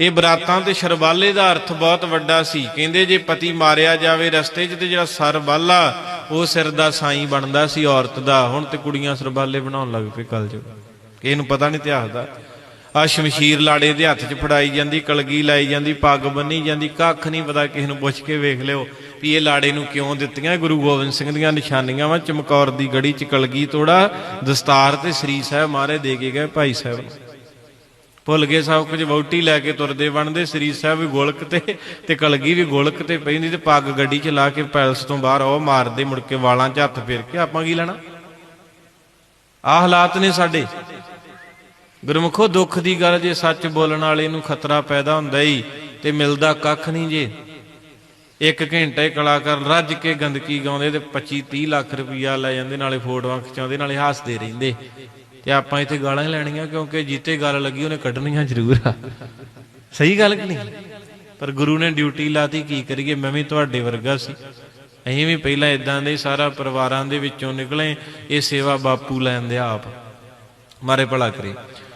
ਇਹ ਬਰਾਤਾਂ ਤੇ ਸ਼ਰਬਾਲੇ ਦਾ ਅਰਥ ਬਹੁਤ ਵੱਡਾ ਸੀ। ਕਹਿੰਦੇ ਜੇ ਪਤੀ ਮਾਰਿਆ ਜਾਵੇ ਰਸਤੇ 'ਚ ਤੇ ਜਿਹੜਾ ਸਰਬਾਲਾ ਉਹ ਸਿਰ ਦਾ ਸਾਈਂ ਬਣਦਾ ਸੀ ਔਰਤ ਦਾ। ਹੁਣ ਤੇ ਕੁੜੀਆਂ ਸਰਬਾਲੇ ਬਣਾਉਣ ਲੱਗ ਪਏ ਕੱਲ ਜੋ ਕਿ ਇਹਨੂੰ ਪਤਾ ਨਹੀਂ ਇਤਿਹਾਸ ਦਾ। ਆ ਸ਼ਮਸ਼ੀਰ ਲਾੜੇ ਦੇ ਹੱਥ 'ਚ ਫੜਾਈ ਜਾਂਦੀ, ਕਲਗੀ ਲਾਈ ਜਾਂਦੀ, ਪੱਗ ਬੰਨੀ ਜਾਂਦੀ, ਕੱਖ ਨਹੀਂ ਪਤਾ ਕਿਸੇ ਨੂੰ ਪੁੱਛ ਕੇ ਵੇਖ ਲਿਓ ਵੀ ਇਹ ਲਾੜੇ ਨੂੰ ਕਿਉਂ ਦਿੱਤੀਆਂ। ਗੁਰੂ ਗੋਬਿੰਦ ਸਿੰਘ ਦੀਆਂ ਨਿਸ਼ਾਨੀਆਂ ਵਾ, ਚਮਕੌਰ ਦੀ ਗੜੀ 'ਚ ਕਲਗੀ ਤੋੜਾ, ਦਸਤਾਰ ਤੇ ਸ੍ਰੀ ਸਾਹਿਬ ਮਾਰੇ ਦੇ ਕੇ ਗਏ ਭਾਈ ਸਾਹਿਬ ਭੁੱਲ ਗਏ ਸਭ ਕੁਝ, ਵਹੁਟੀ ਲੈ ਕੇ ਤੁਰਦੇ ਬਣਦੇ ਸ੍ਰੀ ਸਾਹਿਬ ਵੀ ਗੋਲਕ ਤੇ ਤੇ ਕਲਗੀ ਵੀ ਗੋਲਕ ਤੇ ਪੈਂਦੀ ਤੇ ਪੱਗ ਗੱਡੀ 'ਚ ਲਾ ਕੇ ਪੈਲਸ ਤੋਂ ਬਾਹਰ ਆਓ, ਮਾਰਦੇ ਮੁੜ ਕੇ ਵਾਲਾਂ 'ਚ ਹੱਥ ਫੇਰ ਕੇ, ਆਪਾਂ ਕੀ ਲੈਣਾ? ਆਹ ਹਾਲਾਤ ਨੇ ਸਾਡੇ। ਗੁਰਮੁਖੋ, ਦੁੱਖ ਦੀ ਗੱਲ ਜੇ ਸੱਚ ਬੋਲਣ ਵਾਲੇ ਨੂੰ ਖਤਰਾ ਪੈਦਾ ਹੁੰਦਾ ਹੀ ਤੇ ਮਿਲਦਾ ਕੱਖ ਨਹੀਂ ਜੇ। ਇੱਕ ਘੰਟੇ ਕਲਾਕਾਰ ਰੱਜ ਕੇ ਗੰਦਗੀ ਗਾਉਂਦੇ ਤੇ 25 30 ਲੱਖ ਰੁਪਈਆ ਲੈ ਜਾਂਦੇ, ਨਾਲੇ ਫੋਟੋਆਂ ਖਿਚਾਉਂਦੇ, ਨਾਲੇ ਹੱਸਦੇ ਰਹਿੰਦੇ। ਤੇ ਆਪਾਂ ਇੱਥੇ ਗਾਲਾਂ ਹੀ ਲੈਣੀਆਂ, ਕਿਉਂਕਿ ਜਿੱਤੇ ਗੱਲ ਲੱਗੀ ਉਹਨੇ ਕੱਢਣੀਆਂ ਜ਼ਰੂਰ ਆ। ਸਹੀ ਗੱਲ ਕਿ ਨਹੀਂ? ਪਰ ਗੁਰੂ ਨੇ ਡਿਊਟੀ ਲਾਤੀ, ਕੀ ਕਰੀਏ? ਮੈਂ ਵੀ ਤੁਹਾਡੇ ਵਰਗਾ ਸੀ। ਅਸੀਂ ਵੀ ਪਹਿਲਾਂ ਇਦਾਂ ਦੇ ਸਾਰਾ ਪਰਿਵਾਰਾਂ ਦੇ ਵਿੱਚੋਂ ਨਿਕਲੇ, ਇਹ ਸੇਵਾ ਬਾਪੂ ਲੈਣ ਲੈਂਦੇ ਆਪ। ਮਾਰੇ ਭਲਾ ਕਰੇ।